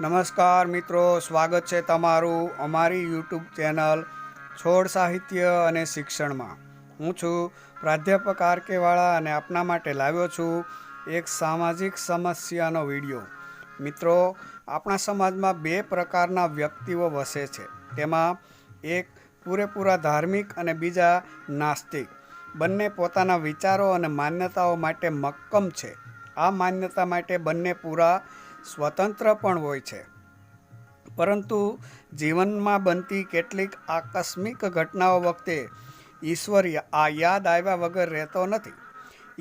નમસ્કાર મિત્રો, સ્વાગત છે તમારું અમારી યુટ્યુબ ચેનલ છોડ સાહિત્ય અને શિક્ષણમાં. હું છું પ્રાધ્યાપક આર કે અને આપના માટે લાવ્યો છું એક સામાજિક સમસ્યાનો વીડિયો. મિત્રો, આપણા સમાજમાં બે પ્રકારના વ્યક્તિઓ વસે છે. તેમાં એક પૂરેપૂરા ધાર્મિક અને બીજા નાસ્તિક. બંને પોતાના વિચારો અને માન્યતાઓ માટે મક્કમ છે. આ માન્યતા માટે બંને પૂરા સ્વતંત્ર પણ હોય છે. પરંતુ જીવનમાં બનતી કેટલીક આકસ્મિક ઘટનાઓ વખતે ઈશ્વર આ યાદ આવ્યા વગર રહેતો નથી.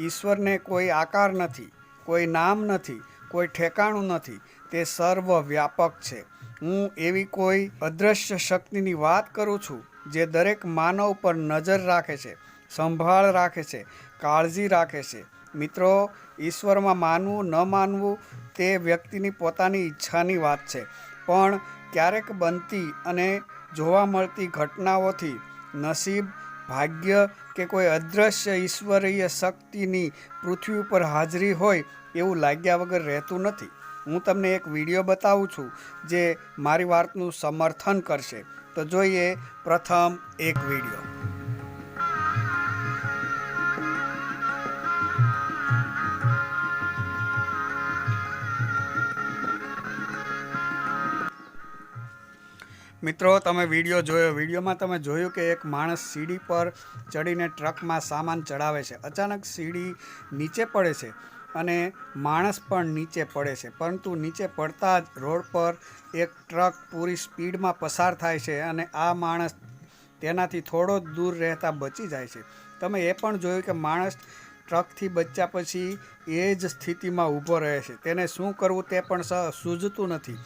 ઈશ્વરને કોઈ આકાર નથી, કોઈ નામ નથી, કોઈ ઠેકાણું નથી. તે સર્વવ્યાપક છે. હું એવી કોઈ અદૃશ્ય શક્તિની વાત કરું છું જે દરેક માનવ પર નજર રાખે છે, સંભાળ રાખે છે, કાળજી રાખે છે. મિત્રો, ઈશ્વરમાં માનવું, ન માનવું તે વ્યક્તિની પોતાની ઈચ્છાની વાત છે. પણ ક્યારેક બનતી અને જોવા મળતી ઘટનાઓથી નસીબ, ભાગ્ય કે કોઈ અદૃશ્ય ઈશ્વરીય શક્તિની પૃથ્વી ઉપર હાજરી હોય એવું લાગ્યા વગર રહેતું નથી. હું તમને એક વીડિયો બતાવું છું જે મારી વાતનું સમર્થન કરશે. તો જોઈએ પ્રથમ એક વીડિયો. મિત્રો, તમે વીડિયો જોયો. વિડીયોમાં તમે જોયું કે એક માણસ સીડી પર ચડીને ટ્રકમાં સામાન ચડાવે છે. અચાનક સીડી નીચે પડે છે અને માણસ પણ નીચે પડે છે. પરંતુ નીચે પડતા જ રોડ પર એક ટ્રક પૂરી સ્પીડમાં પસાર થાય છે અને આ માણસ તેનાથી થોડો જ દૂર રહેતા બચી જાય છે. તમે એ પણ જોયું કે માણસ ટ્રકથી બચ્યા પછી એ જ સ્થિતિમાં ઊભો રહે છે. તેને શું કરવું તે પણ સૂઝતું નથી.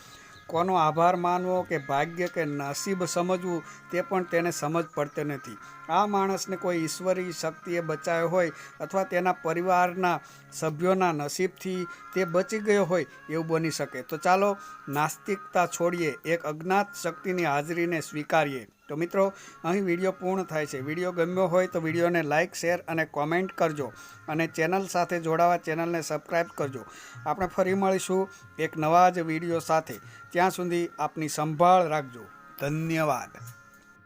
કોનો આભાર માનવો કે ભાગ્ય કે નસીબ સમજવું તે પણ તેને સમજ પડતી નથી. આ માણસને કોઈ ઈશ્વરી શક્તિએ બચાવ્યો હોય અથવા તેના પરિવારના સભ્યોના નસીબથી તે બચી ગયો હોય એવું બની શકે. તો ચાલો નાસ્તિકતા છોડીએ, એક અજ્ઞાત શક્તિની હાજરીને સ્વીકારીએ. તો મિત્રો, અહીં વીડિયો પૂર્ણ થાય છે. વીડિયો ગમ્યો હોય તો વિડીયોને લાઇક શેર અને કોમેન્ટ કરજો અને ચેનલ સાથે જોડાવા ચેનલને સબસ્ક્રાઈબ કરજો. આપણે ફરી મળીશું એક નવા જ વીડિયો સાથે. ત્યાં સુધી આપની સંભાળ રાખજો. ધન્યવાદ.